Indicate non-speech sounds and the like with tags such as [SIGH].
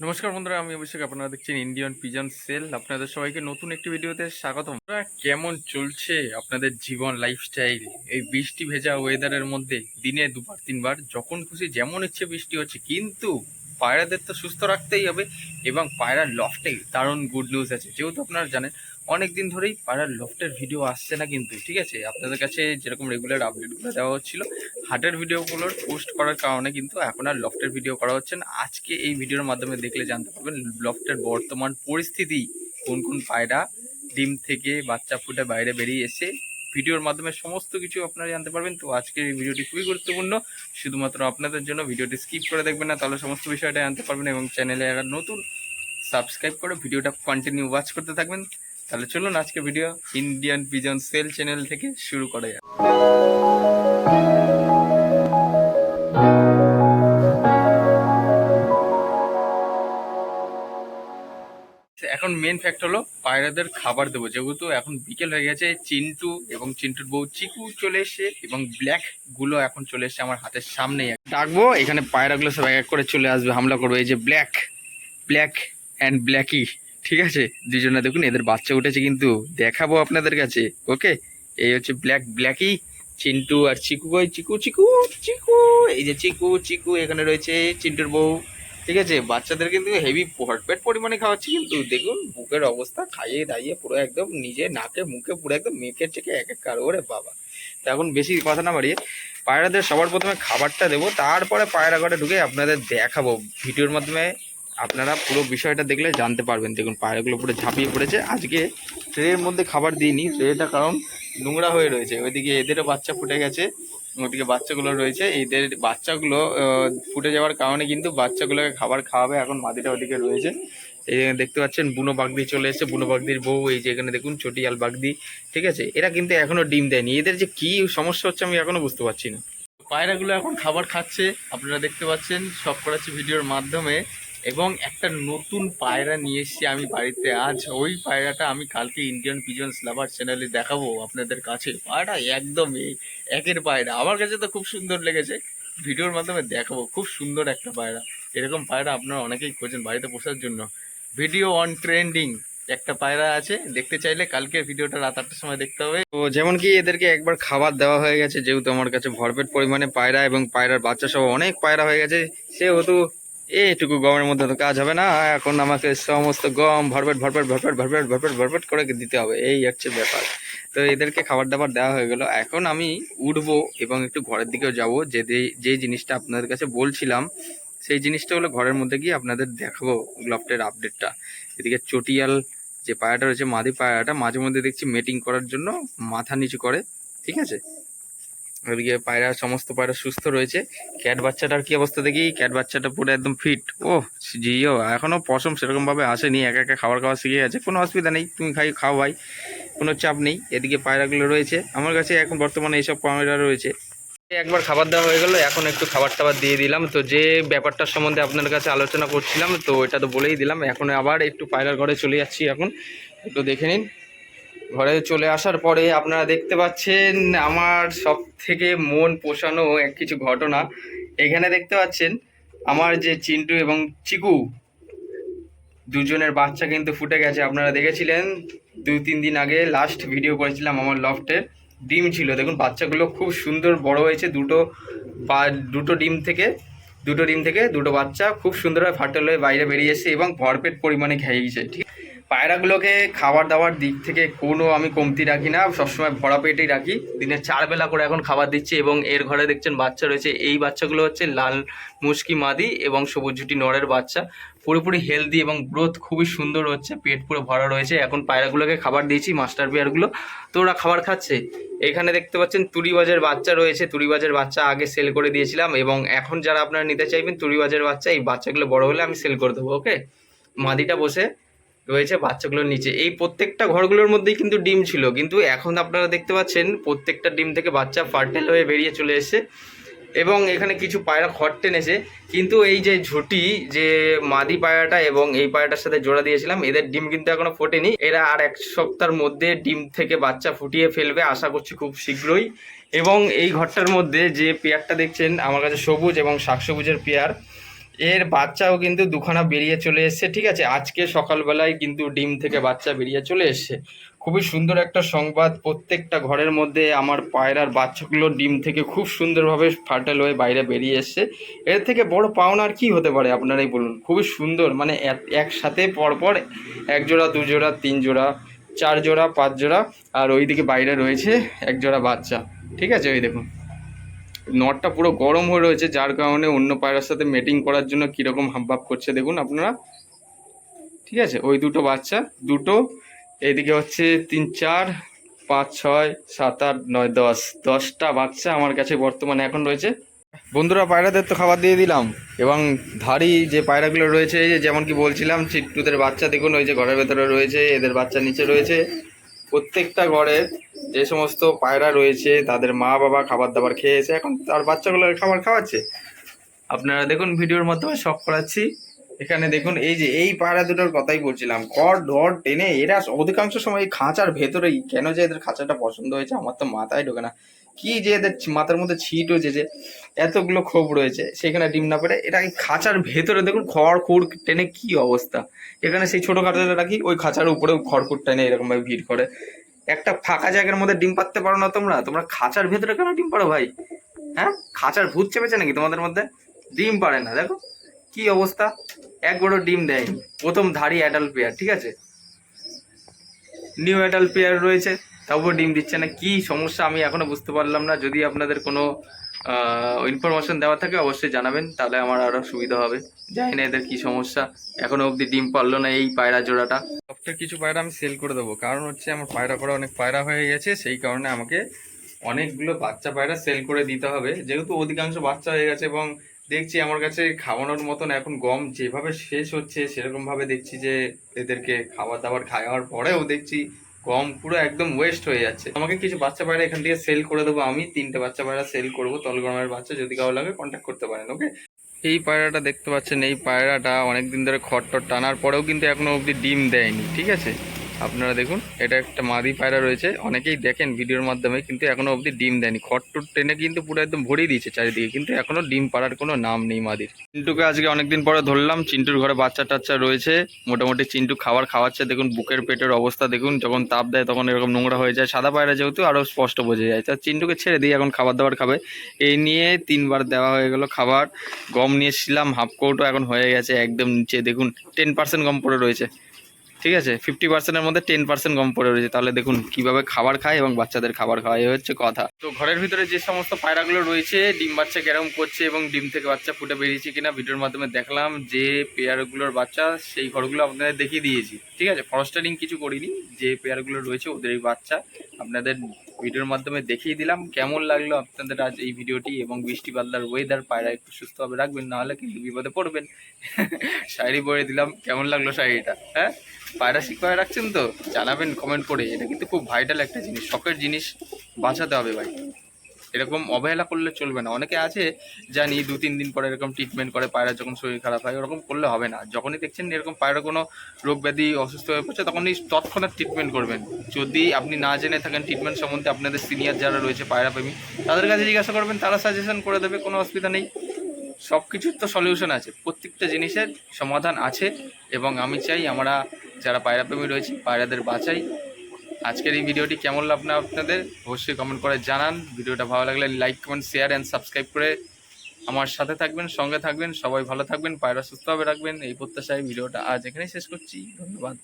নমস্কার বন্ধুরা, আমি অভিষেক, আপনারা দেখছেন ইন্ডিয়ান পিজন সেল আপনাদের সবাইকে নতুন একটি ভিডিওতে স্বাগত কেমন চলছে আপনাদের জীবন লাইফস্টাইল এই বৃষ্টি ভেজা ওয়েদারের মধ্যে দিনে দুবার, তিনবার, যখন খুশি যেমন ইচ্ছে বৃষ্টি হচ্ছে, কিন্তু পায়রাদের তো সুস্থ রাখতেই হবে এবং পায়রার লফটে দারুণ গুড নিউজ আছে। যেহেতু আপনারা জানেন অনেক দিন ধরেই পায়রার লফটের ভিডিও আসছে না কিন্তু, ঠিক আছে? আপনাদের কাছে যেরকম রেগুলার আপডেটগুলো দেওয়া হচ্ছিল, হাটের ভিডিওগুলোর পোস্ট করার কারণে কিন্তু এখন আর লফটের ভিডিও করা হচ্ছে না। আজকে এই ভিডিওর মাধ্যমে দেখলে জানতে পারবেন, লফটের বর্তমান পরিস্থিতি, কোন কোন পায়রা ডিম থেকে বাচ্চা ফুটে বাইরে বেরিয়ে এসে ভিডিওর মাধ্যমে সমস্ত কিছু আপনারা জানতে পারবেন। তো আজকের এই ভিডিওটি খুবই গুরুত্বপূর্ণ। শুধুমাত্র আপনাদের জন্য ভিডিওটি স্কিপ করে দেখবেন না, তাহলে সমস্ত বিষয়টা জানতে পারবেন এবং চ্যানেলে একটা নতুন সাবস্ক্রাইব করে ভিডিওটা কন্টিনিউ ওয়াচ করতে থাকবেন। তাহলে চলুন আজকে video Indian vision cell channel থেকে শুরু করা যাক। এখন মেন ফ্যাক্ট হলো, পায়রাদের খাবার দেবো। যেহেতু এখন বিকেল হয়ে গেছে, চিন্টু এবং চিন্টুর বউ চিকু চলে এসে এবং ব্ল্যাকগুলো এখন চলে এসে আমার হাতের সামনেই। ডাকবো, এখানে পায়রাগুলো সব এক করে চলে আসবে, হামলা করবে। এই যে ব্ল্যাক ব্ল্যাক অ্যান্ড ব্ল্যাকি ঠিক আছে? দুজনে দেখুন, এদের বাচ্চা উঠেছে কিন্তু, দেখাবো আপনাদের কাছে ওকে এই হচ্ছে ব্ল্যাক ব্ল্যাকি চিন্টু আর চিকু। কই চিকু চিকু চিকু, এই যে চিকু চিকু, এখানে রয়েছে চিন্টুর বউ। ঠিক আছে, বাচ্চাদের কিন্তু হেভি ভরপেট পরিমাণে খাওয়াচ্ছি, কিন্তু দেখুন বুকের অবস্থা খাইয়ে দাইয়ে পুরো একদম নিজে নাকে মুখে পুরো একদম মেখে চেকে এক এক কারও ওরে বাবা। তো এখন বেশি কথা না বাড়িয়ে, পায়রাদের সবার প্রথমে খাবারটা দেবো, তারপরে পায়রা ঘরে ঢুকে আপনাদের দেখাবো ভিডিওর মাধ্যমে। আপনারা পুরো বিষয়টা দেখলে জানতে পারবেন, দেখুন পায়রাগুলো পুরো ঝাঁপিয়ে পড়েছে। আজকে ট্রের মধ্যে খাবার দিইনি ট্রেটা কারণ নোংরা হয়ে রয়েছে, ওইদিকে এদেরও বাচ্চা ফুটে গেছে। ওদিকে বাচ্চাগুলো রয়েছে, এদের বাচ্চাগুলো ফুটে যাওয়ার কারণে কিন্তু বাচ্চাগুলোকে খাবার খাওয়াবে, এখন মাদিটা ওদিকে রয়েছে। এই দেখতে পাচ্ছেন, বুনো বাগদি চলে এসেছে, বুনো বাগদির বউ, এই যে এখানে দেখুন চটিয়াল বাগদি, ঠিক আছে? এরা কিন্তু এখনও ডিম দেয়নি। এদের যে কি সমস্যা হচ্ছে আমি এখনও বুঝতে পারছি না। পায়রাগুলো এখন খাবার খাচ্ছে, আপনারা দেখতে পাচ্ছেন, সব করাচ্ছি ভিডিওর মাধ্যমে। এবং একটা নতুন পায়রা নিয়ে এসেছি আমি বাড়িতে। আজ ওই পায়রাটা আমি কালকে ইন্ডিয়ান পিজন্স লাভার চ্যানেলে দেখাবো আপনাদের কাছে। পায়রা একদম একের পায়রা। আমার কাছে তো খুব সুন্দর লেগেছে। ভিডিওর মাধ্যমে দেখাবো। খুব সুন্দর একটা পায়রা। এরকম পায়রা আপনারা অনেকেই খোঁজেন বাড়িতে পোষার জন্য। ভিডিও অন ট্রেন্ডিং একটা পায়রা আছে। দেখতে চাইলে কালকে ভিডিওটা রাত আটটার সময় দেখতে হবে। তো যেমন কি এদেরকে একবার খাবার দেওয়া হয়ে গেছে, যেহেতু আমার কাছে ভরপেট পরিমাণে পায়রা এবং পায়রার বাচ্চা সহ অনেক পায়রা হয়ে গেছে, সেহেতু এইটুকু গমের মধ্যে তো কাজ হবে না। এখন আমাকে সমস্ত গম ভরপেট ভরপেট ভরপেট ভরপেট ভরপেট ভরপেট করে দিতে হবে। এই হচ্ছে ব্যাপার। তো এদেরকে খাবার দাবার দেওয়া হয়ে গেল। এখন আমি উঠবো এবং একটু ঘরের দিকেও যাব। যে যে- জিনিসটা আপনাদের কাছে বলছিলাম, সেই জিনিসটা হলো ঘরের মধ্যে গিয়ে আপনাদের দেখাবো গ্লফটের আপডেটটা। এদিকে চটিয়াল যে পায়াটা রয়েছে, মাদি পায়াটা মাঝে মধ্যে দেখছি মেটিং করার জন্য মাথা নিচু করে। ঠিক আছে? ওদিকে পায়রা, সমস্ত পায়রা সুস্থ রয়েছে। ক্যাট বাচ্চাটার কি অবস্থা দেখি? ক্যাট বাচ্চাটা পুরো একদম ফিট ও জিও, এখনও পশম সেরকমভাবে আসেনি, একা একা খাবার খাওয়া শিখে গেছে। কোনো অসুবিধা নেই, তুমি খাই, খাও ভাই, কোনো চাপ নেই। এদিকে পায়রাগুলো রয়েছে। আমার কাছে এখন বর্তমানে এইসব পায়রা রয়েছে। একবার খাবার দেওয়া হয়ে গেল, এখন একটু খাবার টাবার দিয়ে দিলাম। তো যে ব্যাপারটার সম্বন্ধে আপনার কাছে আলোচনা করছিলাম, তো এটা তো বলেই দিলাম। এখন আবার একটু পায়রার ঘরে চলে যাচ্ছি এখন। একটু দেখে নিন। ঘরে চলে আসার পরে আপনারা দেখতে পাচ্ছেন আমার সব থেকে মন পোষানো এক কিছু ঘটনা। এখানে দেখতে পাচ্ছেন আমার যে চিন্টু এবং চিকু, দুজনের বাচ্চা কিন্তু ফুটে গেছে। আপনারা দেখেছিলেন, দু তিন দিন আগে লাস্ট ভিডিও করেছিলাম আমার লফটের ডিম ছিল। দেখুন, বাচ্চাগুলো খুব সুন্দর বড় হয়েছে। দুটো বা, দুটো ডিম থেকে, দুটো ডিম থেকে দুটো বাচ্চা খুব সুন্দরভাবে ফাটেল হয়ে বাইরে বেরিয়ে এবং ভরপেট পরিমাণে খেয়েছে ঠিক পায়রাগুলোকে খাবার দাবার দিক থেকে কোনো আমি কমতি রাখি না, সবসময় ভরা পেটেই রাখি। দিনে চার বেলা করে এখন খাবার দিচ্ছি এবং এর ঘরে দেখছেন বাচ্চা রয়েছে। এই বাচ্চাগুলো হচ্ছে লাল মুশকি মাদি এবং সবুজ ঝুটি নরের বাচ্চা। পুরোপুরি হেলদি এবং গ্রোথ খুবই সুন্দর হচ্ছে, পেট পুরো ভরা রয়েছে। এখন পায়রাগুলোকে খাবার দিয়েছি মাস্টার পেয়ারগুলো তো ওরা খাবার খাচ্ছে। এখানে দেখতে পাচ্ছেন তুরিবাজের বাচ্চা রয়েছে। তুরিবাজের বাচ্চা আগে সেল করে দিয়েছিলাম এবং এখন যারা আপনারা নিতে চাইবেন তুরিবাজের বাচ্চা, এই বাচ্চাগুলো বড় হলে আমি সেল করে দেবো ওকে মাদিটা বসে রয়েছে বাচ্চাগুলোর নিচে। এই প্রত্যেকটা ঘরগুলোর মধ্যেই কিন্তু ডিম ছিল। কিন্তু এখন আপনারা দেখতে পাচ্ছেন, প্রত্যেকটা ডিম থেকে বাচ্চা ফার্টেল হয়ে বেরিয়ে চলে এসেছে এবং এখানে কিছু পায়রা খড় টেনেছে। কিন্তু এই যে ঝুটি, যে মাদি পায়রাটা এবং এই পায়রাটার সাথে জোড়া দিয়েছিলাম, এদের ডিম কিন্তু এখনও ফোটেনি। এরা আর এক সপ্তাহের মধ্যে ডিম থেকে বাচ্চা ফুটিয়ে ফেলবে আশা করছি খুব শীঘ্রই। এবং এই ঘরটার মধ্যে যে পেয়ারটা দেখছেন, আমার কাছে সবুজ এবং শাক সবুজের পেয়ার। এর বাচ্চাও কিন্তু দুখানা বেরিয়ে চলে এসেছে, ঠিক আছে? আজকে সকালবেলায় কিন্তু ডিম থেকে বাচ্চা বেরিয়ে চলে এসছে। খুবই সুন্দর একটা সংবাদ, প্রত্যেকটা ঘরের মধ্যে আমার পায়রার বাচ্চাগুলো ডিম থেকে খুব সুন্দরভাবে ফার্টেল হয়ে বাইরে বেরিয়ে এসছে। এর থেকে বড় পাওনা আর কি হতে পারে, আপনারাই বলুন? খুবই সুন্দর মানে এক- একসাথে পরপর এক জোড়া দু জোড়া তিন জোড়া চার জোড়া পাঁচ জোড়া আর ওইদিকে বাইরে রয়েছে এক জোড়া বাচ্চা। ঠিক আছে, ওই দেখুন। নটটা পুরো গরম হয়ে রয়েছে, যার কারণে অন্য পায়রার সাথে মেটিং করার জন্য কীরকম হাবভাব করছে দেখুন আপনারা। ঠিক আছে, ওই দুটো বাচ্চা, দুটো, এইদিকে হচ্ছে তিন, চার, পাঁচ, ছয়, সাত, আট, নয়, দশ। দশটা বাচ্চা আমার কাছে বর্তমানে এখন রয়েছে। বন্ধুরা, পায়রাদের তো খাবার দিয়ে দিলাম। এবং ধাড়ি যে পায়রাগুলো রয়েছে, এই যে যেমন কি বলছিলাম চিট্টুদের বাচ্চা দেখুন, ওই যে ঘরের ভেতরে রয়েছে, এদের বাচ্চা নিচে রয়েছে। প্রত্যেকটা ঘরে যে সমস্ত পায়রা রয়েছে, তাদের মা বাবা খাবার দাবার খেয়েছে, এখন তার বাচ্চাগুলোর খাবার খাওয়াচ্ছে। আপনারা দেখুন ভিডিওর মাধ্যমে শখ করাচ্ছি। এখানে দেখুন, এই যে এই পায়রা দুটোর কথাই বলছিলাম, কর, ধর, টেনে, এরা অধিকাংশ সময় এই খাঁচার ভেতরেই। কেন যে এদের খাঁচাটা পছন্দ হয়েছে, আমার তো মাথায় ঢোকে না। কি যে এদের মাথার মধ্যে ছিট হয়েছে যে, এতগুলো ক্ষোভ রয়েছে, সেখানে ডিম না পেরে। এটা খাঁচার ভেতরে দেখুন, খড়, খুঁড়, টেনে কি অবস্থা। এখানে সেই ছোটো খাঁচাটা রাখি, ওই খাঁচার উপরেও খড়কুট টেনে এরকমভাবে ভিড় করে। একটা ফাঁকা জায়গার মধ্যে ডিম পাততে পারো না তোমরা? তোমরা খাঁচার ভেতরে কেন ডিম পারো ভাই? হ্যাঁ? খাঁচার ভূত চেপেছে নাকি তোমাদের মধ্যে? ডিম পারে না, দেখো। কি অবস্থা? এক বড় ডিম দেয়নি। প্রথম ধারি অ্যাডাল্ট পেয়ার ঠিক আছে? নিউ অ্যাডাল্ট পেয়ার রয়েছে তারপর ডিম দিচ্ছে না। কি সমস্যা আমি এখনও বুঝতে পারলাম না। যদি আপনাদের কোনো ইনফরমেশন দেওয়া থাকে, অবশ্যই জানাবেন। তাহলে আমার আরও সুবিধা হবে। জানি না এদের কি সমস্যা। এখনও অবধি ডিম পারল না এই পায়রা জোড়াটা। সবটা কিছু পায়রা আমি সেল করে দেবো। কারণ হচ্ছে আমার পায়রা করা অনেক পায়রা হয়ে গেছে, সেই কারণে আমাকে অনেকগুলো বাচ্চা পায়রা সেল করে দিতে হবে। যেহেতু অধিকাংশ বাচ্চা হয়ে গেছে এবং দেখছি আমার কাছে খাওয়ানোর মতন এখন গম যেভাবে শেষ হচ্ছে সেরকমভাবে দেখছি যে এদেরকে খাবার দাবার খাওয়ার পরেও দেখছি গম পুরো একদম ওয়েস্ট হয়ে যাচ্ছে। আমাকে কিছু বাচ্চা পায়রা এখান থেকে সেল করে দেবো। আমি তিনটে বাচ্চা পায়রা সেল করব তলগরমের বাচ্চা যদি কারও লাগে কন্ট্যাক্ট করতে পারেন ওকে এই পায়রাটা দেখতে পাচ্ছেন, এই পায়রাটা অনেকদিন ধরে খড়টর টানার পরেও কিন্তু এখনও অবধি ডিম দেয়নি, ঠিক আছে? আপনারা দেখুন, এটা একটা মাদি পায়রা রয়েছে। অনেকেই দেখেন ভিডিওর মাধ্যমে, কিন্তু এখনও অবধি ডিম দেয়নি। খড়টর টেনে কিন্তু পুরো একদম ভরিয়ে দিয়েছে চারিদিকে, কিন্তু এখনও ডিম পাড়ার কোনো নাম নেই মাদির। চিন্টুকে আজকে অনেকদিন পরে ধরলাম, চিন্টুর ঘরে বাচ্চা টাচ্চা রয়েছে। মোটামুটি চিন্টু খাবার খাওয়াচ্ছে, দেখুন বুকের পেটের অবস্থা, দেখুন, যখন তাপ দেয় তখন এরকম নোংরা হয়ে যায়। সাদা পায়রা যেহেতু আরও স্পষ্ট বোঝা যায়। তা চিন্টুকে ছেড়ে দিই এখন খাবার দাবার খাবে। এই নিয়ে তিনবার দেওয়া হয়ে গেল খাবার। গম নিয়েছিলাম হাফ কৌটো এখন হয়ে গেছে, একদম নিচে, দেখুন টেন পার্সেন্ট গম পড়ে রয়েছে। ঠিক আছে? ফিফটি পার্সেন্টের মধ্যে টেন পার্সেন্ট কম পড়ে রয়েছে। তাহলে দেখুন কীভাবে খাবার খায় এবং বাচ্চাদের খাবার খাওয়া হচ্ছে কথা। তো ঘরের ভিতরে যে সমস্ত পায়রাগুলো রয়েছে, ডিম বাচ্চা কেরম করছে এবং ডিম থেকে বাচ্চা ফুটে বেরিয়েছে কিনা ভিডিওর মাধ্যমে দেখলাম, যে পেয়ারগুলোর বাচ্চা সেই ঘরগুলো আপনাদের দেখিয়ে দিয়েছি। ঠিক আছে? ফরেস্টারিং কিছু করিনি, যে পেয়ারগুলো রয়েছে ওদের এই বাচ্চা আপনাদের ভিডিওর মাধ্যমে দেখিয়ে দিলাম। কেমন লাগল আপনাদের আজ এই ভিডিওটি এবং বৃষ্টি বাদলার ওয়েদার পায়রা একটু সুস্থভাবে রাখবেন নাহলে কিন্তু বিপদে পড়বেন। [LAUGHS] শাড়ি পরে দিলাম, কেমন লাগল শাড়িটা? হ্যাঁ? পায়রা পায়রা রাখছেন তো, জানাবেন কমেন্ট করে। এটা কিন্তু খুব ভাইটাল একটা জিনিস, শখের জিনিস বাঁচাতে হবে ভাই। এরকম অবহেলা করলে চলবে না। অনেকে আছে, জানি দু, তিন দিন পরে এরকম ট্রিটমেন্ট করে, পায়রা যখন শরীর খারাপ হয়, ওরকম করলে হবে না। যখনই দেখছেন এরকম পায়রা কোনো রোগ ব্যাধি অসুস্থ হয়ে পড়ছে, তখনই তৎক্ষণাৎ ট্রিটমেন্ট করবেন। যদি আপনি না জেনে থাকেন ট্রিটমেন্ট সম্বন্ধে, আপনাদের সিনিয়র যারা রয়েছে পায়রা প্রেমী তাদের কাছে জিজ্ঞাসা করবেন, তারা সাজেশন করে দেবে, কোনো অসুবিধা নেই। সব কিছুর তো সলিউশন আছে। প্রত্যেকটা জিনিসের সমাধান আছে এবং আমি চাই আমরা যারা পায়রা প্রেমী রয়েছি, পায়রাদের বাঁচাই। আজকের এই ভিডিওটি কেমন লাগল আপনাদের? অবশ্যই কমেন্ট করে জানান। ভিডিওটা ভালো লাগলে like comment share and subscribe করে আমার সাথে থাকবেন, সঙ্গে থাকবেন। সবাই ভালো থাকবেন, পায়রা সুস্থভাবে রাখবেন। এই প্রত্যাশায় ভিডিওটা আজ এখানেই শেষ করছি। ধন্যবাদ।